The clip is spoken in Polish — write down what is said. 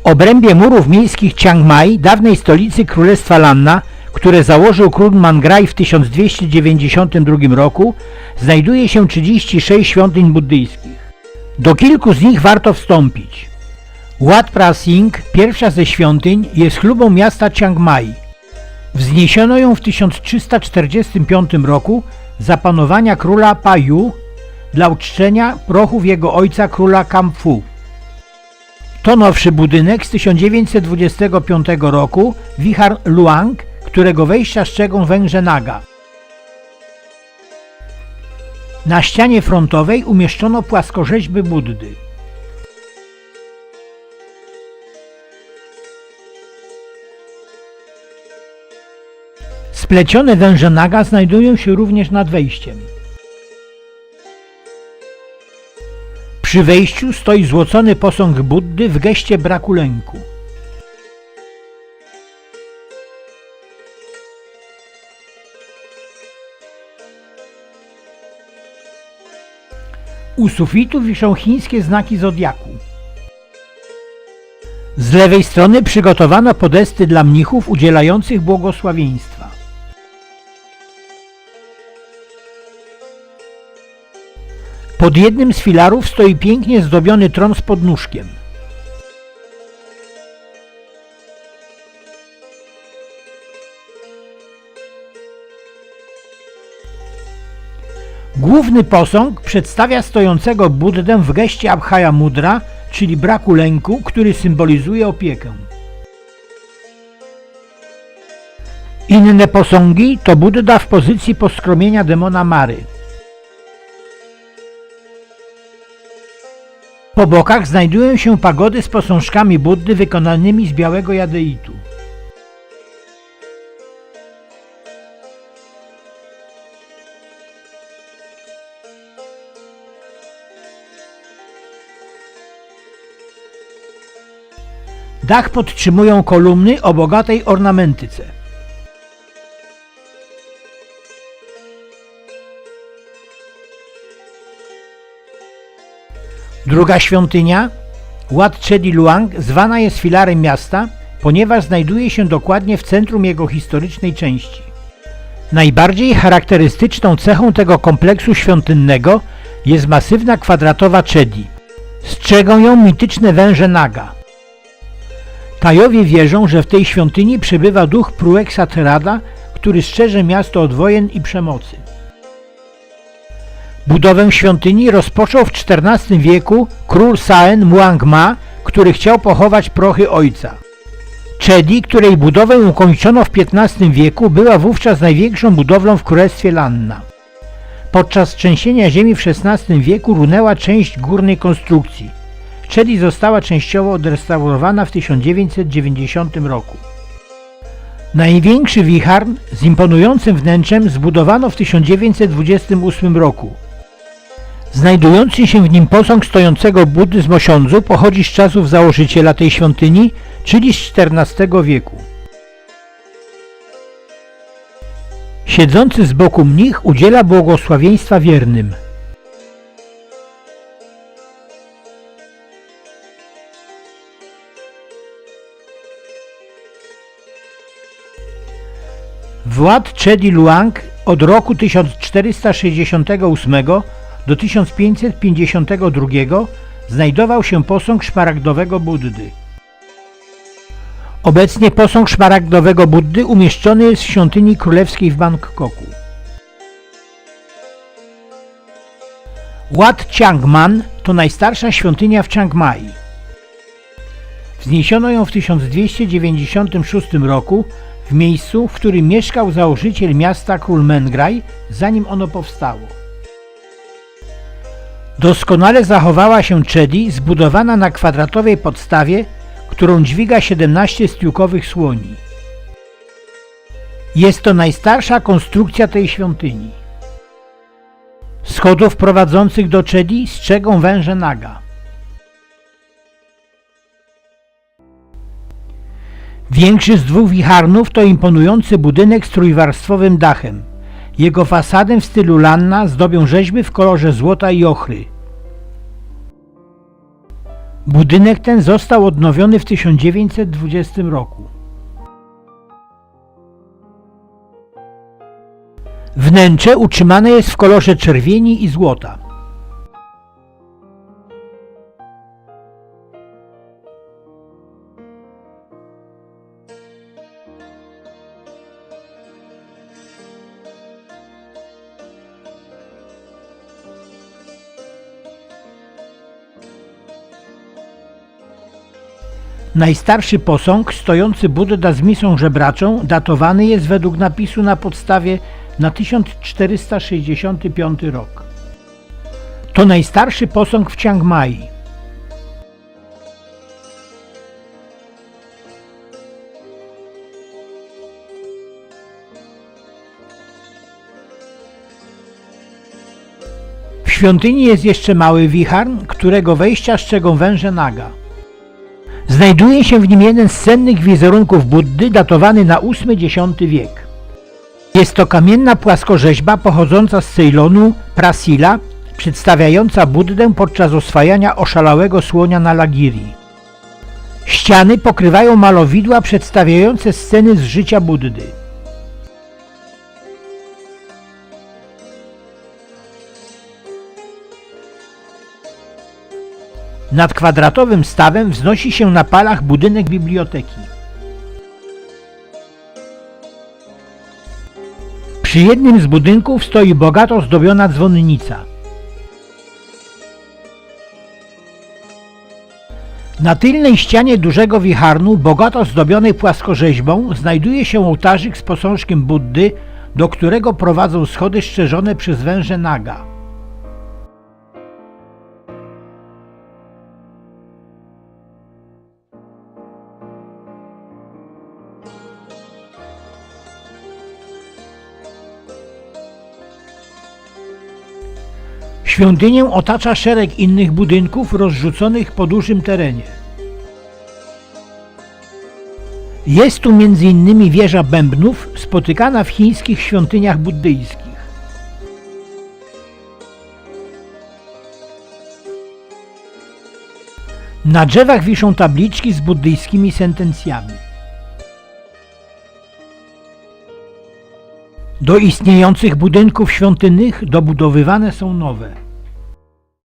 W obrębie murów miejskich Chiang Mai, dawnej stolicy Królestwa Lanna, które założył król Mangraj w 1292 roku, znajduje się 36 świątyń buddyjskich. Do kilku z nich warto wstąpić. Wat Pra Sing, pierwsza ze świątyń, jest chlubą miasta Chiang Mai. Wzniesiono ją w 1345 roku za panowania króla Payu dla uczczenia prochów jego ojca króla Kamfu. To nowszy budynek z 1925 roku, wichar Luang, którego wejścia strzegą węże Naga. Na ścianie frontowej umieszczono płaskorzeźby Buddy. Splecione węże Naga znajdują się również nad wejściem. Przy wejściu stoi złocony posąg Buddy w geście braku lęku. U sufitu wiszą chińskie znaki zodiaku. Z lewej strony przygotowano podesty dla mnichów udzielających błogosławieństwa. Pod jednym z filarów stoi pięknie zdobiony tron z podnóżkiem. Główny posąg przedstawia stojącego Buddę w geście Abhaya Mudra, czyli braku lęku, który symbolizuje opiekę. Inne posągi to Budda w pozycji poskromienia demona Mary. Po bokach znajdują się pagody z posążkami Buddy wykonanymi z białego jadeitu. Dach podtrzymują kolumny o bogatej ornamentyce. Druga świątynia, Wat Chedi Luang, zwana jest filarem miasta, ponieważ znajduje się dokładnie w centrum jego historycznej części. Najbardziej charakterystyczną cechą tego kompleksu świątynnego jest masywna kwadratowa Chedi. Strzegą ją mityczne węże Naga. Tajowie wierzą, że w tej świątyni przebywa duch Prueksaterada, który strzeże miasto od wojen i przemocy. Budowę świątyni rozpoczął w XIV wieku król Saen Muangma, który chciał pochować prochy ojca. Chedi, której budowę ukończono w XV wieku, była wówczas największą budowlą w królestwie Lanna. Podczas trzęsienia ziemi w XVI wieku runęła część górnej konstrukcji. Chedi została częściowo odrestaurowana w 1990 roku. Największy wicharn z imponującym wnętrzem zbudowano w 1928 roku. Znajdujący się w nim posąg stojącego Buddy z Mosiądzu pochodzi z czasów założyciela tej świątyni, czyli z XIV wieku. Siedzący z boku mnich udziela błogosławieństwa wiernym. Władz Chedi Luang od roku 1468 do 1552 znajdował się posąg szmaragdowego Buddy. Obecnie posąg szmaragdowego Buddy umieszczony jest w świątyni królewskiej w Bangkoku. Wat Chiangman to najstarsza świątynia w Chiang Mai. Wzniesiono ją w 1296 roku w miejscu, w którym mieszkał założyciel miasta król Mengraj, zanim ono powstało. Doskonale zachowała się Chedi, zbudowana na kwadratowej podstawie, którą dźwiga 17 stiukowych słoni. Jest to najstarsza konstrukcja tej świątyni. Schodów prowadzących do Chedi strzegą węże Naga. Większy z dwóch wicharnów to imponujący budynek z trójwarstwowym dachem. Jego fasadę w stylu Lanna zdobią rzeźby w kolorze złota i ochry. Budynek ten został odnowiony w 1920 roku. Wnętrze utrzymane jest w kolorze czerwieni i złota. Najstarszy posąg, stojący Budda z misą żebraczą, datowany jest według napisu na podstawie na 1465 rok. To najstarszy posąg w Chiang Mai. W świątyni jest jeszcze mały wicharn, którego wejścia strzegą węże naga. Znajduje się w nim jeden z cennych wizerunków Buddy datowany na VIII-X wiek. Jest to kamienna płaskorzeźba pochodząca z Ceylonu, Prasila, przedstawiająca Buddę podczas oswajania oszalałego słonia na Lagiri. Ściany pokrywają malowidła przedstawiające sceny z życia Buddy. Nad kwadratowym stawem wznosi się na palach budynek biblioteki. Przy jednym z budynków stoi bogato zdobiona dzwonnica. Na tylnej ścianie dużego wicharnu, bogato zdobionej płaskorzeźbą, znajduje się ołtarzyk z posążkiem Buddy, do którego prowadzą schody strzeżone przez węże Naga. Świątynię otacza szereg innych budynków rozrzuconych po dużym terenie. Jest tu m.in. wieża bębnów spotykana w chińskich świątyniach buddyjskich. Na drzewach wiszą tabliczki z buddyjskimi sentencjami. Do istniejących budynków świątynnych dobudowywane są nowe.